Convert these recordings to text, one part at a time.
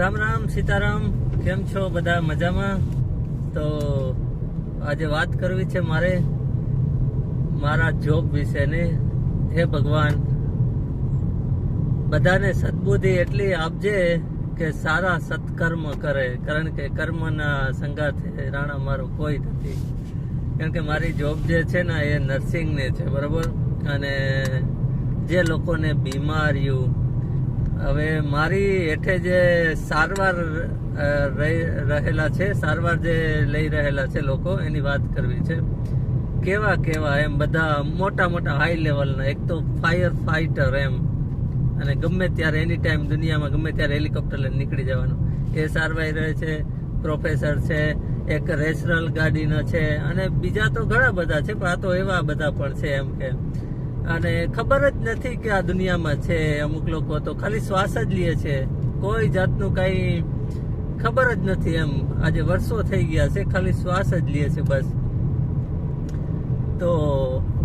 રામ રામ, સીતારામ, કેમ છો બધા મજામાં? તો આજે વાત કરવી છે મારે, મારા જોબ વિશેની. હે ભગવાન, બધાને સદબુદ્ધિ એટલી આપજે કે સારા સત્કર્મ કરે. કારણ કે કર્મના સંગાથે રાણા મારો કોઈ નથી. કારણ કે મારી જોબ જે છે ને એ નર્સિંગની છે, બરાબર? અને જે લોકોને બીમારીઓ હવે મારી હેઠે જે સારવાર રહેલા છે, સારવાર જે લઈ રહેલા છે લોકો, એની વાત કરવી છે. કેવા કેવા એમ બધા મોટા મોટા હાઈ લેવલના એક તો ફાયર ફાઇટર એમ. અને ગમે ત્યારે એની ટાઈમ દુનિયામાં, ગમે ત્યારે હેલિકોપ્ટર લઈને નીકળી જવાનું. એ સારવાર રહે છે પ્રોફેસર છે, એક રેસરલ ગાડીનો છે, અને બીજા તો ઘણા બધા છે, પણ આ તો એવા બધા પણ છે એમ કે. અને ખબર જ નથી કે આ દુનિયામાં છે, અમુક લોકો તો ખાલી શ્વાસ જ લે છે. કોઈ જાતનું કઈ ખબર જ નથી એમ. આજે વર્ષો થઈ ગયા છે, ખાલી શ્વાસ જ લે છે બસ. તો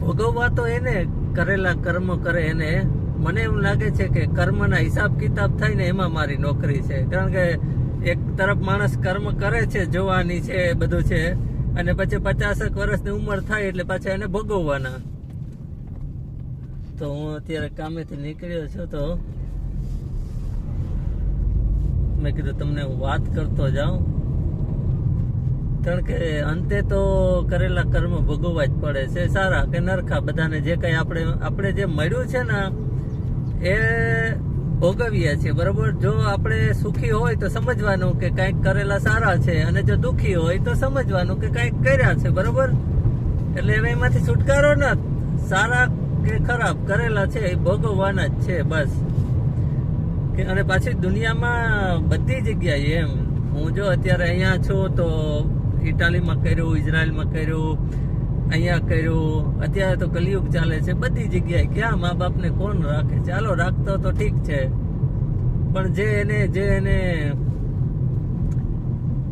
ભોગવવા તો એને, કરેલા કર્મ કરે એને. મને એવું લાગે છે કે કર્મના હિસાબ કિતાબ થાય ને એમાં મારી નોકરી છે. કારણ કે એક તરફ માણસ કર્મ કરે છે, જોવાની છે, બધું છે. અને પછી પચાસક વર્ષની ઉંમર થાય એટલે પાછા એને ભોગવવાના. તો હું અત્યારે કામેથી નીકળ્યો છું તો મેં કીધું તમને વાત કરતો જાઉં. કારણ કે અંતે તો કરેલા કર્મ ભોગવવા જ પડે છે. સારા કે નરખા બધાને જે કઈ આપણે આપણે જે મળ્યું છે ને, એ ભોગવીએ છીએ, બરોબર? જો આપણે સુખી હોય તો સમજવાનું કે કાંઈક કરેલા સારા છે અને જો દુખી હોય તો સમજવાનું કે કાંઈક કર્યા છે, બરોબર? એટલે એમાંથી છુટકારો ન, સારા કે ખરાબ કરેલા છે, એ ભોગવવાના જ છે, બસ. અને પાછી દુનિયામાં બધી જગ્યાએ એમ, હું જો અત્યારે અહીંયા છું તો ઇટાલીમાં કર્યું, ઇઝરાયલમાં કર્યું, અહીંયા કર્યું, અત્યારે તો કલિયુગ ચાલે છે, બધી જગ્યાએ. ક્યાં મા બાપને કોણ રાખે? ચાલો, રાખતો તો ઠીક છે. પણ જે એને જે એને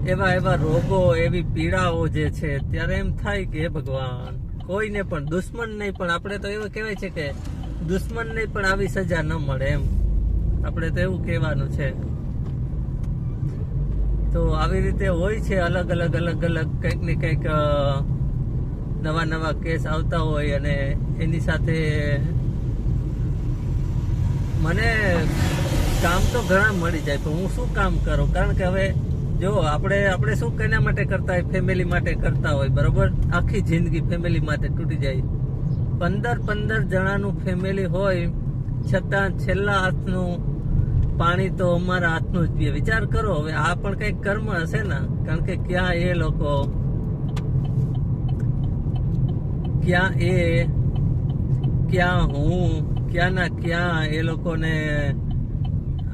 એવા એવા રોગો, એવી પીડાઓ જે છે, ત્યારે એમ થાય કે ભગવાન કોઈને પણ દુશ્મન નહીં પણ. આપણે તો એવું કહેવાય છે કે દુશ્મન નહીં પણ આવી સજા ન મળે એમ. આપણે તો એવું કહેવાનું છે. તો આવી રીતે હોય છે અલગ અલગ અલગ અલગ કંઈક ને કંઈક નવા નવા કેસ આવતા હોય અને એની સાથે મને કામ તો ઘણા મળી જાય, પણ હું શું કામ કરું? કારણ કે હવે જો આપણે આપણે શું કેના માટે કરતા હોય? ફેમિલી માટે કરતા હોય, બરોબર? આખી જિંદગી ફેમિલી માટે તૂટી જાય. પંદર પંદર જણાનું ફેમિલી હોય, છતાં છેલ્લા હાથનું પાણી તો અમારા હાથનું જ પીએ. વિચાર કરો, હવે આ પણ કંઈક કર્મ હશે ને? કારણ કે ક્યાં એ લોકો, ક્યાં એ, ક્યાં હું ક્યાં ના ક્યાં એ લોકોને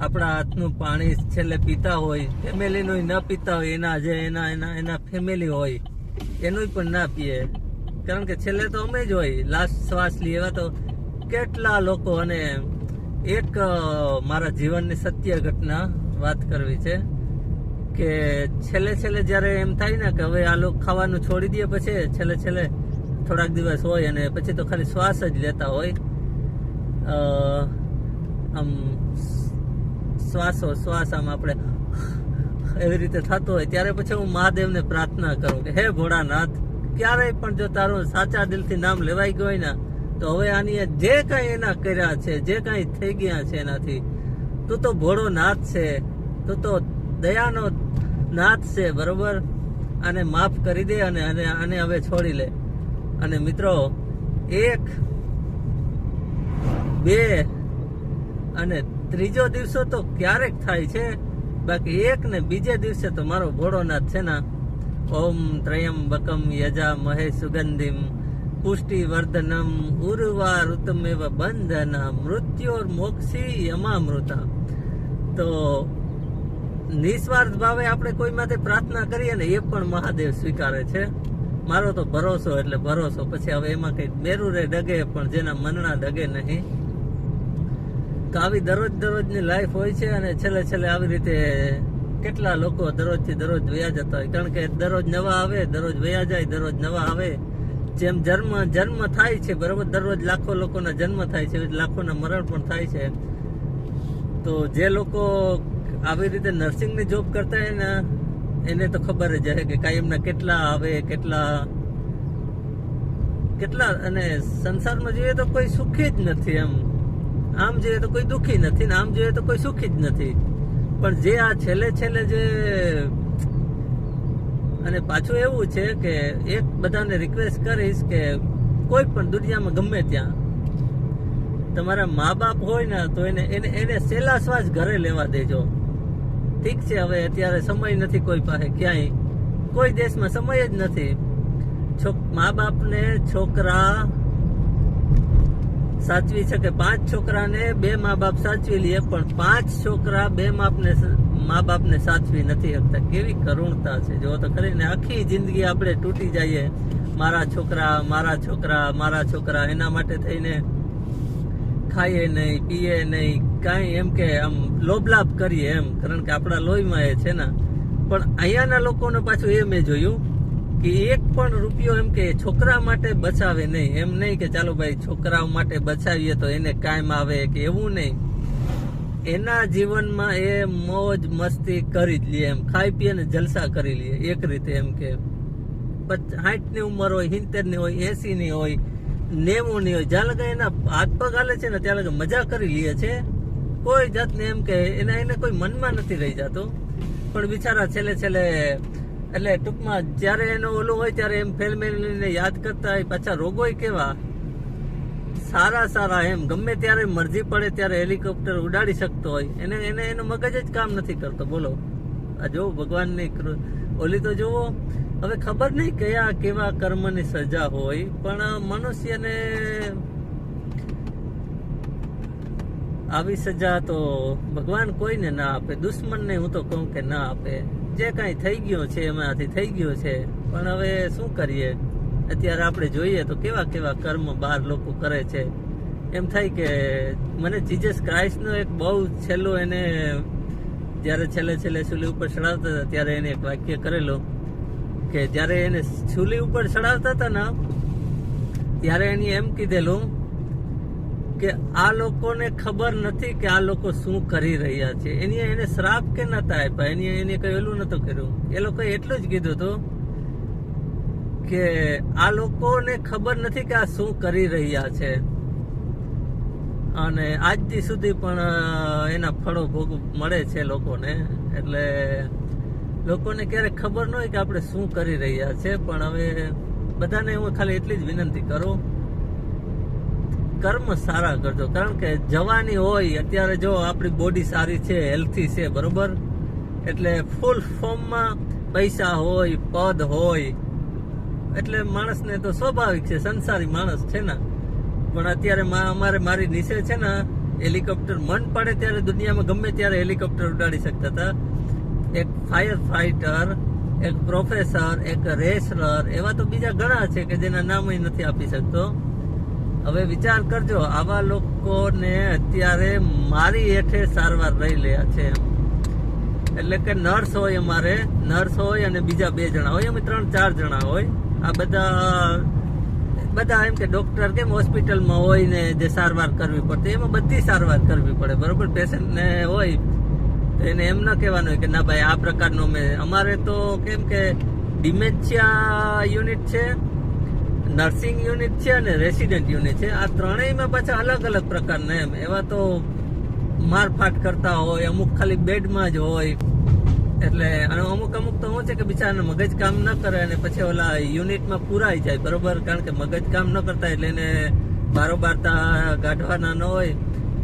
આપણા હાથનું પાણી છેલ્લે પીતા હોય ફેમિલીનું ન પીતા હોય, એના જે એના એના એના ફેમિલી હોય એનું પણ ના પીએ. કારણ કે છેલ્લે તો અમે જ હોય લાસ્ટ શ્વાસ લઈએ એવા તો કેટલા લોકો અને એક મારા જીવનની સત્ય ઘટના વાત કરવી છે કે છેલ્લે છેલ્લે જ્યારે એમ થાય ને કે હવે આ લોકો ખાવાનું છોડી દે પછી છેલ્લે છેલ્લે થોડાક દિવસ હોય અને પછી તો ખાલી શ્વાસ જ લેતા હોય. આમ શ્વાસો, શ્વાસ આમ આપણે એવી રીતે થતો હોય, ત્યારે પછી હું મહાદેવને પ્રાર્થના કરું કે, હે ભોળાનાથ, ક્યારેય પણ જો તારું સાચા દિલથી નામ લેવાઈ ગયું હોય ને, તો હવે આની જે કાંઈ એના કર્યા છે, જે કાંઈ થઈ ગયા છે એનાથી, તું તો ભોળો નાથ છે, તું તો દયાનો નાથ છે, બરોબર? આને માફ કરી દે અને આને હવે છોડી લે. અને મિત્રો, એક, બે અને ત્રીજો દિવસો તો ક્યારેક થાય છે. બાકી એક ને બીજે દિવસે તો મારો ભોળોનાથ છે ને, ઓમ ત્રયંબકમ યજા મહે સુગંધિમ પુષ્ટિ વર્ધનમ ઉર્વા ઋતમેવ બંધન મૃત્યોર મોક્ષી યમામૃતા. તો નિસ્વાર્થ ભાવે આપણે કોઈ માટે પ્રાર્થના કરીએ ને એ પણ મહાદેવ સ્વીકારે છે. મારો તો ભરોસો એટલે ભરોસો. પછી હવે એમાં કઈ મેરુરે ડગે પણ જેના મનના ડગે નહીં. તો આવી દરરોજ દરરોજની લાઈફ હોય છે અને છેલ્લે છેલ્લે આવી રીતે કેટલા લોકો દરરોજથી દરરોજ વયા જતા હોય. કારણ કે દરરોજ નવા આવે, દરરોજ વયા જાય, દરરોજ નવા આવે. જેમ જન્મ જન્મ થાય છે, બરોબર? દરરોજ લાખો લોકોના જન્મ થાય છે લાખોના મરણ પણ થાય છે. તો જે લોકો આવી રીતે નર્સિંગની જોબ કરતા હોય ને, એને તો ખબર જ હશે કે કાયમના કેટલા આવે, કેટલા કેટલા, અને સંસારમાં જોઈએ તો કોઈ સુખી જ નથી એમ. આમ જોઈએ તો કોઈ દુઃખી નથી ને આમ જોઈએ તો કોઈ સુખી જ નથી. પણ જે આ છેલ્લે છેલ્લે જે અને પાછું એવું છે કે એક બધાને રિક્વેસ્ટ કરીશ કે કોઈ પણ દુનિયામાં ગમે ત્યાં તમારા મા બાપ હોય ને તો એને એને એને સેલા શ્વાસ ઘરે લેવા દેજો. ઠીક છે, હવે અત્યારે સમય નથી કોઈ પાસે ક્યાંય. કોઈ દેશમાં સમય જ નથી. છોક મા બાપને છોકરા સાચવી શકે પાંચ છોકરાને બે મા બાપ સાચવી લે પણ પાંચ છોકરા બે માપને મા બાપને સાચવી નથી શકતા. કેવી કરુણતા છે. જો તો ખરીને આખી જિંદગી આપણે તૂટી જઈએ. મારા છોકરા મારા છોકરા મારા છોકરા, એના માટે થઈને ખાઈએ નહીં, પીએ નહીં, કાંઈ એમ કે આમ લોભલાભ કરીએ એમ. કારણ કે આપણા લોહીમાં એ છે ને. પણ અહીંયાના લોકોને પાછું એ મેં જોયું કે એક પણ રૂપિયો એમ કે છોકરા માટે બચાવે નહીં. એમ નહીં કે ચાલો ભાઈ, છોકરાઓ માટે બચાવીએ તો એને કાયમ આવે કે એવું નહીં. એના જીવનમાં એ મોજ મસ્તી કરી જ લે એમ. ખાઈ પીએ ને જલસા કરી લે. એક રીતે એમ કે સાઠની ઉંમર હોય સિત્તેરની હોય એસી ની હોય નેવું ની હોય, જ્યાં લગે એના હાથ પગ હાલે છે ને ત્યાં લગે મજા કરી લે છે. કોઈ જાતને એમ કે એના એને કોઈ મનમાં નથી રહી જતો. પણ બિચારા છેલ્લે છેલ્લે એટલે ટૂંકમાં જ્યારે એનો ઓલું હોય ત્યારે એમ ફેમિલીને યાદ કરતા હોય, પાછા રોગો કેવા? સારા સારા એમ, ગમે ત્યારે મરજી પડે ત્યારે હેલિકોપ્ટર ઉડાડી શકતો હોય. એને એને, એનો મગજ જ કામ નથી કરતો. બોલો. આ જોવો ભગવાનની ઓલી તો જુઓ. હવે ખબર નહીં કયા, કેવા કર્મની સજા હોય, પણ મનુષ્યને આવી સજા તો ભગવાન કોઈને ના આપે. દુશ્મનને હું તો કહું કે ના આપે. જે કાંઈ થઈ ગયું છે એમાંથી થઈ ગયો છે. પણ હવે શું કરીએ? અત્યારે આપણે જોઈએ તો કેવા કેવા કર્મ બહાર લોકો કરે છે. એમ થાય કે મને જીસસ ક્રાઇસ્ટનો એક બહુ છેલ્લો એને જ્યારે છેલ્લે છેલ્લે સુલી ઉપર ચડાવતા હતા, ત્યારે એને એક વાક્ય કરેલો કે જ્યારે એને સુલી ઉપર ચડાવતા હતા ને, ત્યારે એની એમ કીધેલું કે આ લોકોને ખબર નથી કે આ લોકો શું કરી રહ્યા છે. એની એને શ્રાપ કે નતા આપ્યા એની એને કહેલું નતું કર્યું. એ લોકોએ એટલું જ કીધું હતું કે આ લોકોને ખબર નથી કે આ શું કરી રહ્યા છે. અને આજથી સુધી પણ એના ફળો ભોગ મળે છે લોકોને. એટલે લોકોને ક્યારેક ખબર ન હોય કે આપણે શું કરી રહ્યા છે. પણ હવે બધાને હું ખાલી એટલી જ વિનંતી કરું કર્મ સારા કરજો. કારણ કે જવાની હોય, અત્યારે જો આપણી બોડી સારી છે હેલ્થી છે, બરોબર? એટલે ફૂલ ફોર્મમાં પૈસા હોય, પદ હોય, એટલે માણસને તો સ્વાભાવિક છે, સંસારી માણસ છે ને. પણ અત્યારે અમારે મારી નીચે છે ને હેલિકોપ્ટર મન પડે ત્યારે દુનિયામાં ગમે ત્યારે હેલિકોપ્ટર ઉડાડી શકતા હતા. એક ફાયર ફાઇટર એક પ્રોફેસર એક રેસલર એવા તો બીજા ઘણા છે કે જેના નામ નથી આપી શકતો. હવે વિચાર કરજો, આવા લોકોને અત્યારે મારી હેઠે સારવાર રહી રહ્યા છે એટલે કે નર્સ હોય અમારે, નર્સ હોય અને બીજા બે જણા હોય, અમે ત્રણ ચાર જણા હોય. આ બધા બધા એમ કે ડોક્ટર કેમ હોસ્પિટલમાં હોય ને જે સારવાર કરવી પડતી, એમાં બધી સારવાર કરવી પડે, બરોબર? પેશન્ટને હોય, તો એને એમ ન કહેવાનું હોય કે ના ભાઈ, આ પ્રકારનો અમે, અમારે તો કેમ કે ડિમેન્શિયા યુનિટ છે નર્સિંગ યુનિટ છે અને રેસિડેન્ટ યુનિટ છે. આ ત્રણેયમાં પાછા અલગ અલગ પ્રકારના એમ. એવા તો મારફાટ કરતા હોય અમુક ખાલી બેડમાં જ હોય. એટલે અને અમુક અમુક તો શું છે કે બિચારાને મગજ કામ ન કરે અને પછી ઓલા યુનિટમાં પુરાઈ જાય. બરોબર? કારણ કે મગજ કામ ન કરતા એટલે એને બારોબાર ત્યાં કાઢવાના ન હોય.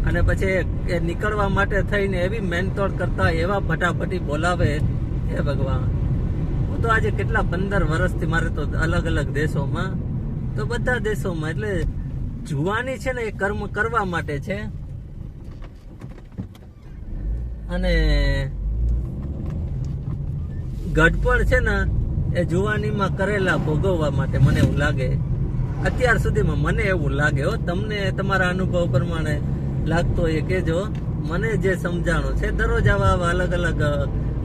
અને પછી એ નીકળવા માટે થઈને એવી મેનતોડ કરતા હોય, એવા ફટાફટી બોલાવે. હે ભગવાન. હું તો આજે કેટલા પંદર વર્ષથી મારે તો અલગ અલગ દેશોમાં તો બધા દેશોમાં, એટલે જુવાની છે ને એ કર્મ કરવા માટે છે. અને ગઢપણ છે ને, એ જુવાનીમાં કરેલા ભોગવવા માટે મને એવું લાગે. અત્યાર સુધીમાં મને એવું લાગે હો. તમને તમારા અનુભવ પ્રમાણે લાગતો એ કહેજો. મને જે સમજાણું છે, દરરોજ આવા આવા અલગ અલગ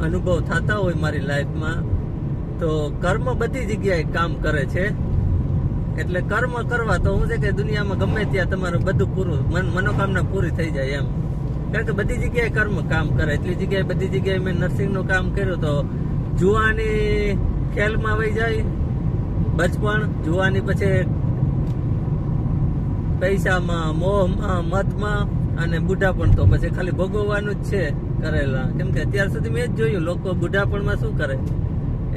અનુભવ થતા હોય મારી લાઈફમાં તો કર્મ બધી જગ્યાએ કામ કરે છે. એટલે કર્મ કરવા તો હું છે કે દુનિયામાં ગમે ત્યાં તમારું બધું પૂરું, મન મનોકામના પૂરી થઈ જાય એમ. કારણ કે બધી જગ્યાએ કર્મ કામ કરે. એટલી જગ્યાએ બધી જગ્યાએ મેં નર્સિંગનું કામ કર્યું તો જુવાની ખેલમાં વહી જાય બચપણ, જુવાની પછી પૈસામાં, મોહમાં, મતમાં અને બુઢાપણ તો પછી ખાલી ભોગવવાનું જ છે કરેલા. કેમ કે અત્યાર સુધી મેં જ જોયું, લોકો બુઢાપણમાં શું કરે?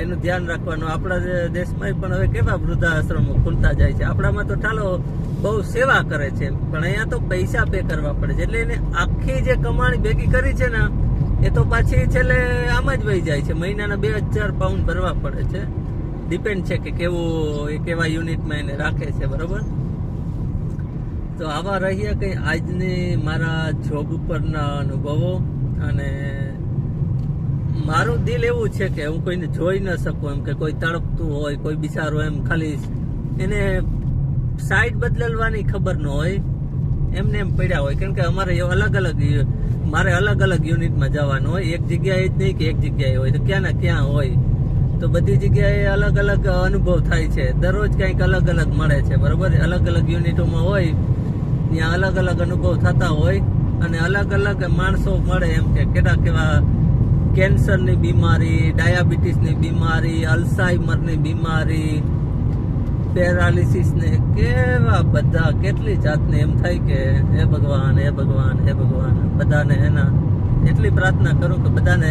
એનું ધ્યાન રાખવાનું. આપણા દેશમાં પણ હવે કેવા વૃદ્ધાશ્રમો ખુલતા જાય છે? આપણામાં તો ચાલો બહુ સેવા કરે છે પણ અહીંયા તો પૈસા પે કરવા પડે છે. એટલે એને આખી જે કમાણી ભેગી કરી છે ને, એ તો પાછી છેલ્લે આમ જ વહી જાય છે. મહિનાના બે હજાર પાઉન્ડ ભરવા પડે છે. ડિપેન્ડ છે કે કેવું, એ કેવા યુનિટમાં એને રાખે છે, બરોબર? તો આવા રહ્યા કંઈ આજની મારા જોબ ઉપરના અનુભવો અને મારું દિલ એવું છે કે હું કોઈને જોઈ ન શકું એમ કે કોઈ તડપતું હોય, કોઈ બિચારો એમ ખાલી એને સાઈડ બદલવાની ખબર ન હોય, એમને એમ પડ્યા હોય. કેમ કે અમારે અલગ અલગ મારે અલગ અલગ યુનિટમાં જવાનું હોય. એક જગ્યાએ જ નહીં કે એક જગ્યાએ હોય. તો ક્યાં ના ક્યાં હોય. તો બધી જગ્યાએ અલગ અલગ અનુભવ થાય છે. દરરોજ કંઈક અલગ અલગ મળે છે, બરોબર? અલગ અલગ યુનિટોમાં હોય, ત્યાં અલગ અલગ અનુભવ થતા હોય અને અલગ અલગ માણસો મળે એમ કે કેટલા કેવા કેન્સરની બીમારી, ડાયાબિટીસની બીમારી, અલ્ઝાઇમરની બીમારી, પેરાલિસિસને કેવા બધા, કેટલી જાતને એમ થાય કે હે ભગવાન હે ભગવાન હે ભગવાન, બધાને એના એટલી પ્રાર્થના કરું કે બધાને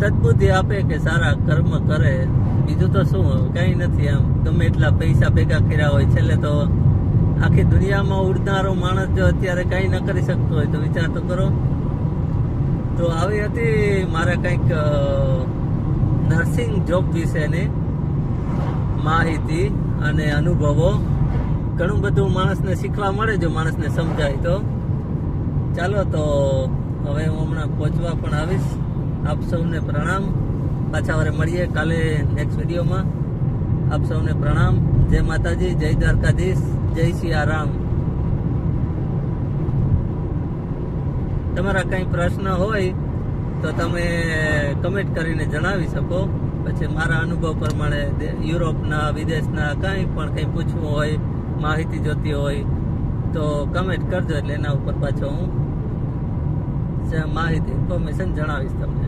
સદબુદ્ધિ આપે કે સારા કર્મ કરે. બીજું તો શું, કઈ નથી એમ ગમે એટલા પૈસા ભેગા કર્યા હોય, છેલ્લે તો આખી દુનિયામાં ઉડનારો માણસ જો અત્યારે કઈ ન કરી શકતો હોય તો વિચાર તો કરો. તો આવી હતી મારે કંઈક નર્સિંગ જોબ વિશેની માહિતી અને અનુભવો. ઘણું બધું માણસને શીખવા મળે જો માણસને સમજાય તો. ચાલો તો હવે હું હમણાં પહોંચવા પણ આવીશ. આપ સૌને પ્રણામ. પાછા વારે મળીએ કાલે નેક્સ્ટ વિડીયોમાં આપ સૌને પ્રણામ. જય માતાજી, જય દ્વારકાધીશ, જય સિયારામ તમારા કંઈ પ્રશ્ન હોય તો તમે કમેન્ટ કરીને જણાવી શકો. પછી મારા અનુભવ પ્રમાણે યુરોપના, વિદેશના કંઈ પણ કંઈ પૂછવું હોય, માહિતી જોતી હોય, તો કમેન્ટ કરજો એટલે એના ઉપર પાછો હું માહિતી ઇન્ફોર્મેશન જણાવીશ તમને.